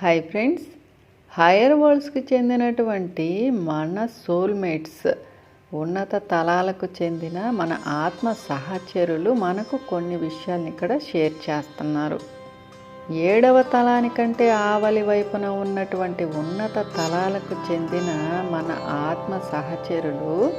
Hi friends. Hire వరల్డ్స్కి చెందినటువంటి మన soulmates ఉన్నత తలాలకు చెందిన మన ఆత్మ సహచరులు మనకు కొన్ని విషయాల్ని ఇక్కడ షేర్ చేస్తున్నారు. ఏడవ తలానికంటే ఆవలి వైపున ఉన్నటువంటి ఉన్నత తలాలకు చెందిన మన ఆత్మ సహచరులు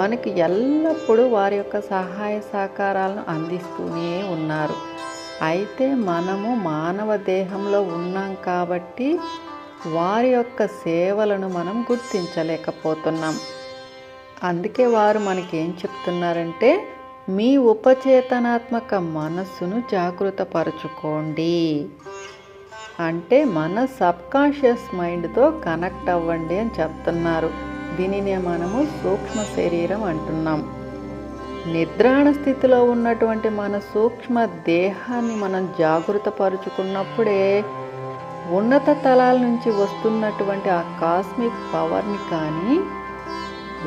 మనకి ఎల్లప్పుడూ వారి యొక్క సహాయ సహకారాలను అందిస్తూనే ఉన్నారు. అయితే మనము మానవ దేహంలో ఉన్నాం కాబట్టి వారి యొక్క సేవలను మనం గుర్తించలేకపోతున్నాం. అందుకే వారు మనకి ఏం చెప్తున్నారంటే మీ ఉపచేతనాత్మక మనస్సును జాగృతపరచుకోండి. అంటే మన సబ్కాన్షియస్ మైండ్తో కనెక్ట్ అవ్వండి అని చెప్తున్నారు. దీనినే మనము సూక్ష్మ శరీరం అంటున్నాం. నిద్రాణ స్థితిలో ఉన్నటువంటి మన సూక్ష్మ దేహాన్ని మనం జాగృతపరుచుకున్నప్పుడే ఉన్నత తలాల నుంచి వస్తున్నటువంటి ఆ కాస్మిక్ పవర్ని కానీ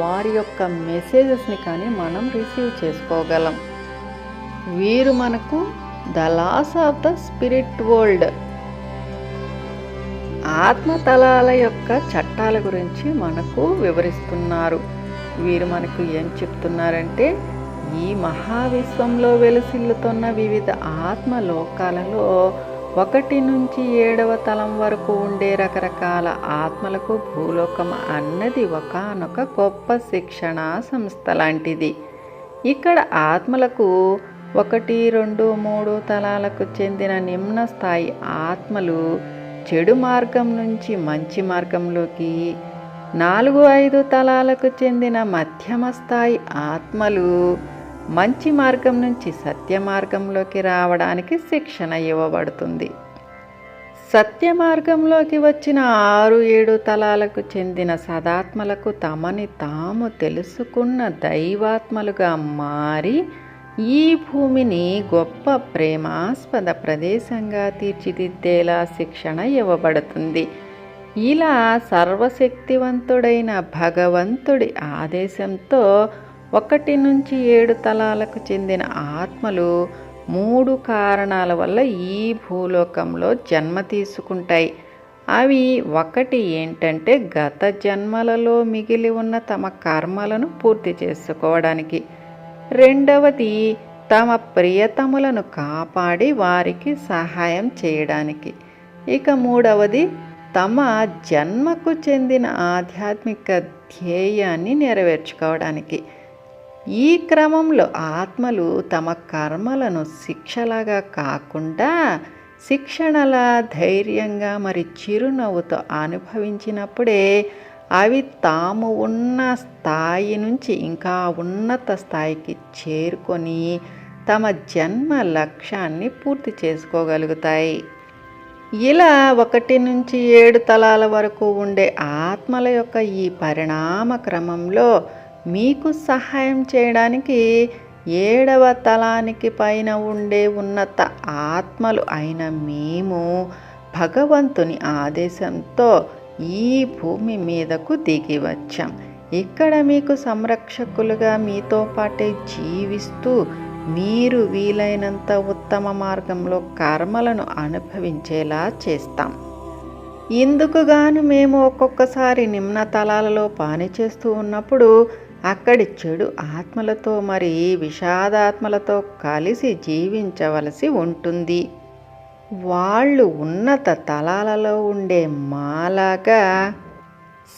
వారి యొక్క మెసేజెస్ని కానీ మనం రిసీవ్ చేసుకోగలం. వీరు మనకు the laws of the spirit world. ఆత్మతలాల యొక్క చట్టాల గురించి మనకు వివరిస్తున్నారు. వీరు మనకు ఏం చెప్తున్నారంటే ఈ మహావిశ్వంలో వెలుసిల్లుతున్న వివిధ ఆత్మలోకాలలో ఒకటి నుంచి ఏడవ తలం వరకు ఉండే రకరకాల ఆత్మలకు భూలోకం అన్నది ఒకనొక గొప్ప శిక్షణా సంస్థ లాంటిది. ఇక్కడ ఆత్మలకు ఒకటి రెండు మూడు తలాలకు చెందిన నిమ్న స్థాయి ఆత్మలు చెడు మార్గం నుంచి మంచి మార్గంలోకి నాలుగు ఐదు తలాలకు చెందిన మధ్యమ స్థాయి ఆత్మలు మంచి మార్గం నుంచి సత్య మార్గంలోకి రావడానికి శిక్షణ ఇవ్వబడుతుంది. సత్య మార్గంలోకి వచ్చిన ఆరు ఏడు తలాలకు చెందిన సదాత్మలకు తమని తాము తెలుసుకున్న దైవాత్మలుగా మారి ఈ భూమిని గొప్ప ప్రేమాస్పద ప్రదేశంగా తీర్చిదిద్దేలా శిక్షణ ఇవ్వబడుతుంది. ఇలా సర్వశక్తివంతుడైన భగవంతుడి ఆదేశంతో ఒకటి నుంచి ఏడు తలాలకు చెందిన ఆత్మలు మూడు కారణాల వల్ల ఈ భూలోకంలో జన్మ తీసుకుంటాయి. అవి ఒకటి ఏంటంటే గత జన్మలలో మిగిలి ఉన్న తమ కర్మలను పూర్తి చేసుకోవడానికి. రెండవది తమ ప్రియతములను కాపాడి వారికి సహాయం చేయడానికి. ఇక మూడవది తమ జన్మకు చెందిన ఆధ్యాత్మిక ధ్యేయాన్ని నెరవేర్చుకోవడానికి. ఈ క్రమంలో ఆత్మలు తమ కర్మలను శిక్షలాగా కాకుండా శిక్షణలా ధైర్యంగా మరి చిరునవ్వుతో అనుభవించినప్పుడే అవి తాము ఉన్న స్థాయి నుంచి ఇంకా ఉన్నత స్థాయికి చేరుకొని తమ జన్మ లక్ష్యాన్ని పూర్తి చేసుకోగలుగుతాయి. ఇలా ఒకటి నుంచి ఏడు తలాల వరకు ఉండే ఆత్మల యొక్క ఈ పరిణామ క్రమంలో మీకు సహాయం చేయడానికి ఏడవ తలానికి పైన ఉండే ఉన్నత ఆత్మలు అయిన మేము భగవంతుని ఆదేశంతో ఈ భూమి మీదకు దిగి వచ్చాం. ఇక్కడ మీకు సంరక్షకులుగా మీతో పాటే జీవిస్తూ మీరు వీలైనంత ఉత్తమ మార్గంలో కర్మలను అనుభవించేలా చేస్తాం. ఇందుకుగాను మేము ఒక్కొక్కసారి నిమ్న తలాలలో పనిచేస్తూ ఉన్నప్పుడు అక్కడి చెడు ఆత్మలతో మరి విషాదాత్మలతో కలిసి జీవించవలసి ఉంటుంది. వాళ్ళు ఉన్నత తలాలలో ఉండే మాలాగా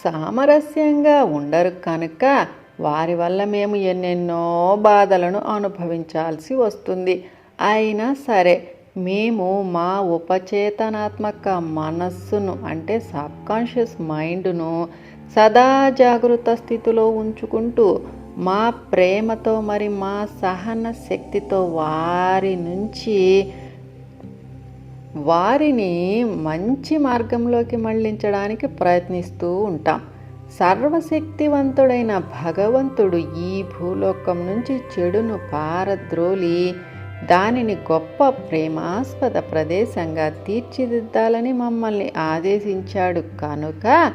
సామరస్యంగా ఉండరు కనుక వారి వల్ల మేము ఎన్నెన్నో బాధలను అనుభవించాల్సి వస్తుంది. అయినా సరే మేము మా ఉపచేతనాత్మక మనస్సును అంటే సబ్కాన్షియస్ మైండ్ను సదా జాగృత స్థితిలో ఉంచుకుంటూ మా ప్రేమతో మరి మా సహన శక్తితో వారి నుంచి వారిని మంచి మార్గంలోకి మళ్ళించడానికి ప్రయత్నిస్తూ ఉంటాం. సర్వశక్తివంతుడైన భగవంతుడు ఈ భూలోకం నుంచి చెడును పారద్రోలి దానిని గొప్ప ప్రేమాస్పద ప్రదేశంగా తీర్చిదిద్దాలని మమ్మల్ని ఆదేశించాడు. కనుక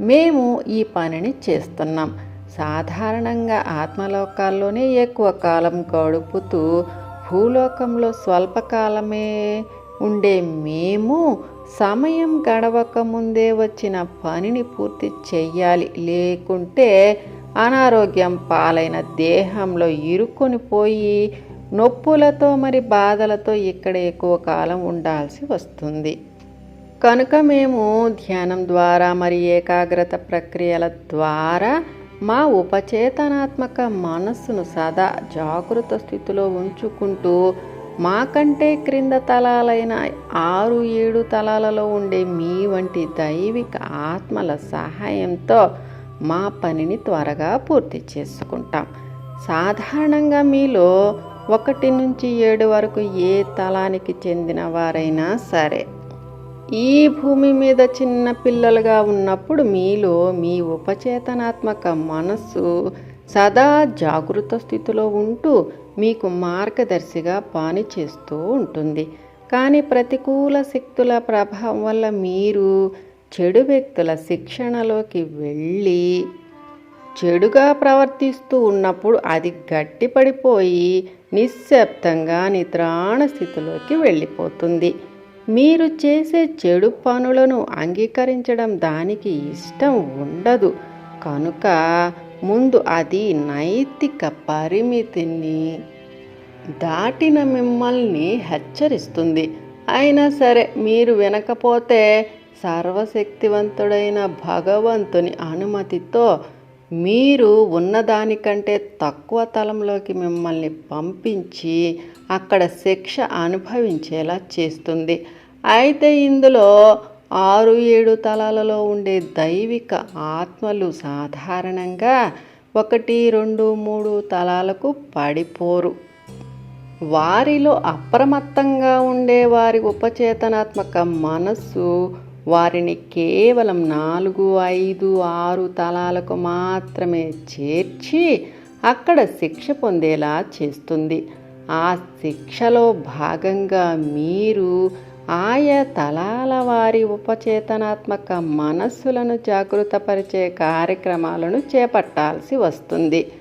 మేము ఈ పనిని చేస్తున్నాం. సాధారణంగా ఆత్మలోకాల్లోనే ఎక్కువ కాలం గడుపుతూ భూలోకంలో స్వల్పకాలమే ఉండే మేము సమయం గడవక ముందే వచ్చిన పనిని పూర్తి చెయ్యాలి. లేకుంటే అనారోగ్యం పాలైన దేహంలో ఇరుక్కొని పోయి నొప్పులతో మరి బాధలతో ఇక్కడ ఎక్కువ కాలం ఉండాల్సి వస్తుంది. కనుక మేము ధ్యానం ద్వారా మరి ఏకాగ్రత ప్రక్రియల ద్వారా మా ఉపచేతనాత్మక మనస్సును సదా జాగృత స్థితిలో ఉంచుకుంటూ మాకంటే క్రింద తలాలైన ఆరు ఏడు తలాలలో ఉండే మీ వంటి దైవిక ఆత్మల సహాయంతో మా పనిని త్వరగా పూర్తి చేసుకుంటాం. సాధారణంగా మీలో ఒకటి నుంచి ఏడు వరకు ఏ తలానికి చెందిన వారైనా సరే ఈ భూమి మీద చిన్న పిల్లలుగా ఉన్నప్పుడు మీలో మీ ఉపచేతనాత్మక మనస్సు సదా జాగృత స్థితిలో ఉంటూ మీకు మార్గదర్శిగా పనిచేస్తూ ఉంటుంది. కానీ ప్రతికూల శక్తుల ప్రభావం వల్ల మీరు చెడు వ్యక్తుల శిక్షణలోకి వెళ్ళి చెడుగా ప్రవర్తిస్తూ ఉన్నప్పుడు అది గట్టిపడిపోయి నిశ్శబ్దంగా నిద్రాణ స్థితిలోకి వెళ్ళిపోతుంది. మీరు చేసే చెడు పనులను అంగీకరించడం దానికి ఇష్టం ఉండదు. కనుక ముందు అది నైతిక పరిమితిని దాటిన మిమ్మల్ని హెచ్చరిస్తుంది. అయినా సరే మీరు వినకపోతే సర్వశక్తివంతుడైన భగవంతుని అనుమతితో మీరు ఉన్నదానికంటే తక్కువ తలంలోకి మిమ్మల్ని పంపించి అక్కడ శిక్ష అనుభవించేలా చేస్తుంది. అయితే ఇందులో ఆరు ఏడు తలాలలో ఉండే దైవిక ఆత్మలు సాధారణంగా ఒకటి రెండు మూడు తలాలకు పడిపోరు. వారిలో అప్రమత్తంగా ఉండే వారి ఉపచేతనాత్మక మనస్సు వారిని కేవలం నాలుగు ఐదు ఆరు తలాలకు మాత్రమే చేర్చి అక్కడ శిక్ష పొందేలా చేస్తుంది. ఆ శిక్షలో భాగంగా మీరు ఆయా తలాల వారి ఉపచేతనాత్మక మనస్సులను జాగృతపరిచే కార్యక్రమాలను చేపట్టాల్సి వస్తుంది.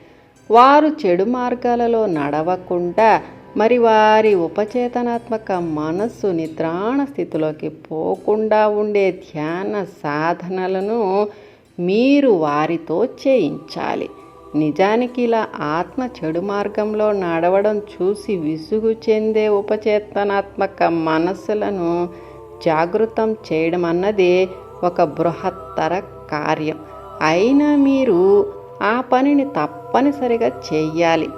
వారు చెడు మార్గాలలో నడవకుండా మరి వారి ఉపచేతనాత్మక మనస్సు నిద్రాణ స్థితిలోకి పోకుండా ఉండే ధ్యాన సాధనలను మీరు వారితో చేయించాలి. నిజానికి ఇలా ఆత్మ చెడు మార్గంలో నడవడం చూసి విసుగు చెందే ఉపచేతనాత్మక మనస్సులను జాగృతం చేయడం అన్నది ఒక బృహత్తర కార్యం. అయినా మీరు ఆ పనిని తప్పనిసరిగా చేయాలి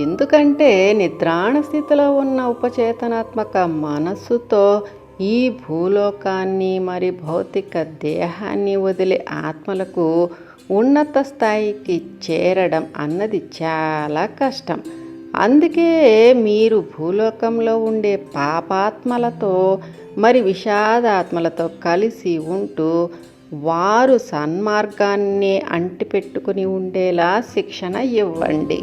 ఎందుకంటే నిద్రాణ స్థితిలో ఉన్న ఉపచేతనాత్మక మనస్సుతో ఈ భూలోకాన్ని మరి భౌతిక దేహాన్ని వదిలే ఆత్మలకు ఉన్నత స్థాయికి చేరడం అన్నది చాలా కష్టం. అందుకే మీరు భూలోకంలో ఉండే పాపాత్మలతో మరి విషాదాత్మలతో కలిసి ఉంటూ వారు సన్మార్గాన్ని అంటిపెట్టుకుని ఉండేలా శిక్షణ ఇవ్వండి.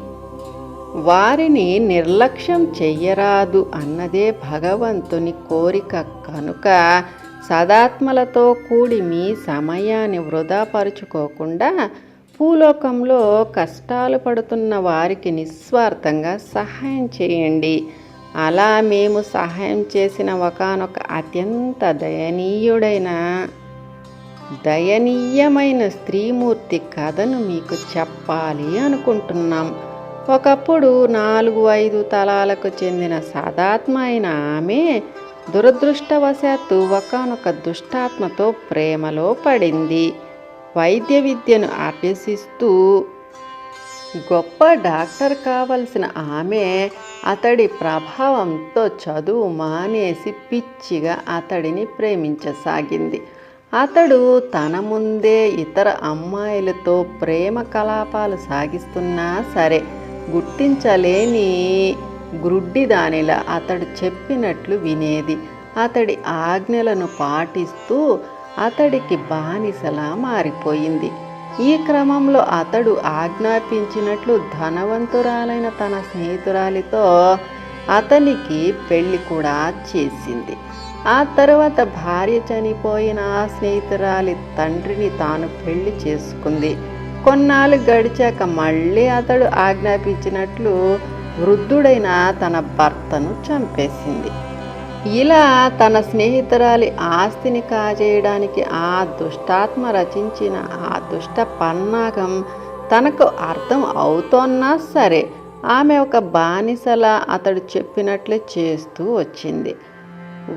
వారిని నిర్లక్ష్యం చెయ్యరాదు అన్నదే భగవంతుని కోరిక. కనుక సదాత్మలతో కూడి మీ సమయాన్ని వృధాపరుచుకోకుండా భూలోకంలో కష్టాలు పడుతున్న వారికి నిస్వార్థంగా సహాయం చేయండి. అలా మేము సహాయం చేసిన ఒకనొక అత్యంత దయనీయుడైన దయనీయమైన స్త్రీమూర్తి కథను మీకు చెప్పాలి అనుకుంటున్నాం. ఒకప్పుడు నాలుగు ఐదు తలాలకు చెందిన సదాత్మ అయిన ఆమె దురదృష్టవశాత్తు ఒకనొక దుష్టాత్మతో ప్రేమలో పడింది. వైద్య విద్యను అభ్యసిస్తూ గొప్ప డాక్టర్ కావలసిన ఆమె అతడి ప్రభావంతో చదువు మానేసి పిచ్చిగా అతడిని ప్రేమించసాగింది. అతడు తన ముందే ఇతర అమ్మాయిలతో ప్రేమ కలాపాలు సాగిస్తున్నా సరే గుర్తించలేని గ్రుడ్డి దానిలా అతడు చెప్పినట్లు వినేది. అతడి ఆజ్ఞలను పాటిస్తూ అతడికి బానిసలా మారిపోయింది. ఈ క్రమంలో అతడు ఆజ్ఞాపించినట్లు ధనవంతురాలైన తన స్నేహితురాలితో అతనికి పెళ్ళి కూడా చేసింది. ఆ తర్వాత భార్య చనిపోయిన ఆ స్నేహితురాలి తండ్రిని తాను పెళ్ళి చేసుకుంది. కొన్నాళ్ళు గడిచాక మళ్ళీ అతడు ఆజ్ఞాపించినట్లు వృద్ధుడైన తన భర్తను చంపేసింది. ఇలా తన స్నేహితురాలి ఆస్తిని కాజేయడానికి ఆ దుష్టాత్మ రచించిన ఆ దుష్ట పన్నాగం తనకు అర్థం అవుతోన్నా సరే ఆమె ఒక బానిసలా అతడు చెప్పినట్లే చేస్తూ వచ్చింది.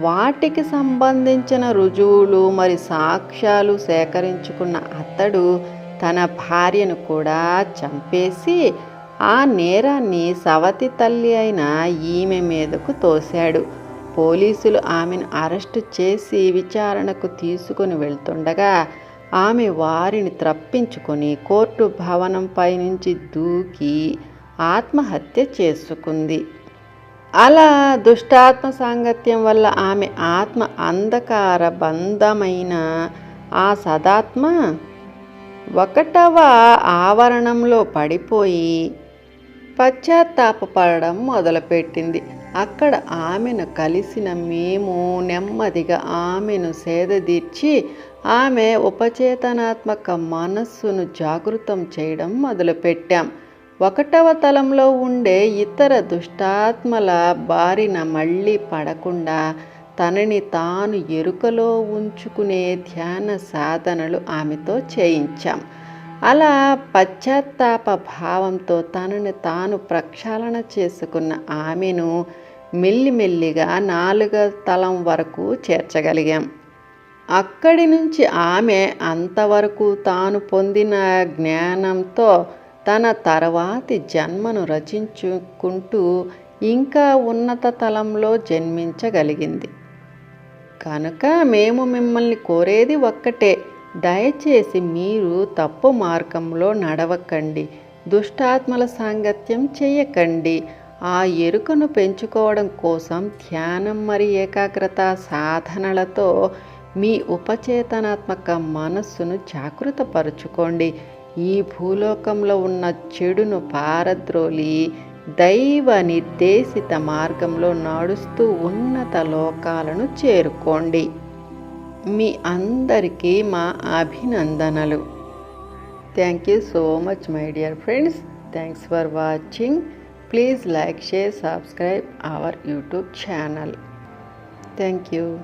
వాటికి సంబంధించిన రుజువులు మరి సాక్ష్యాలు సేకరించుకున్న అతడు తన భార్యను కూడా చంపేసి ఆ నేరాన్ని సవతి తల్లి అయిన ఈమె మీదకు తోశాడు. పోలీసులు ఆమెను అరెస్టు చేసి విచారణకు తీసుకుని వెళ్తుండగా ఆమె వారిని త్రప్పించుకొని కోర్టు భవనంపై నుంచి దూకి ఆత్మహత్య చేసుకుంది. అలా దుష్టాత్మ సాంగత్యం వల్ల ఆమె ఆత్మ అంధకార బంధమైన ఆ సదాత్మ ఒకటవ ఆవరణంలో పడిపోయి పశ్చాత్తాపపడడం మొదలుపెట్టింది. అక్కడ ఆమెను కలిసిన మేము నెమ్మదిగా ఆమెను సేదదీర్చి ఆమె ఉపచేతనాత్మక మనస్సును జాగృతం చేయడం మొదలుపెట్టాం. ఒకటవ తలంలో ఉండే ఇతర దుష్టాత్మల బారిన మళ్ళీ పడకుండా తనని తాను ఎరుకలో ఉంచుకునే ధ్యాన సాధనలు ఆమెతో చేయించాం. అలా పశ్చాత్తాప భావంతో తనని తాను ప్రక్షాళన చేసుకున్న ఆమెను మెల్లిమెల్లిగా నాలుగవ తలం వరకు చేర్చగలిగాం. అక్కడి నుంచి ఆమె అంతవరకు తాను పొందిన జ్ఞానంతో తన తర్వాతి జన్మను రచించుకుంటూ ఇంకా ఉన్నత తలంలో జన్మించగలిగింది. కనుక మేము మిమ్మల్ని కోరేది ఒక్కటే. దయచేసి మీరు తప్పు మార్గంలో నడవకండి. దుష్టాత్మల సాంగత్యం చేయకండి ఆ ఎరుకను పెంచుకోవడం కోసం ధ్యానం మరి ఏకాగ్రత సాధనలతో మీ ఉపచేతనాత్మక మనస్సును జాగృతపరుచుకోండి. ఈ భూలోకంలో ఉన్న చెడును పారద్రోలి దైవ నిర్దేశిత మార్గంలో నడుస్తూ ఉన్నత లోకాలను చేరుకోండి. మీ అందరికీ మా అభినందనలు. Thank you so much my dear friends thanks for watching please like share subscribe our YouTube channel thank you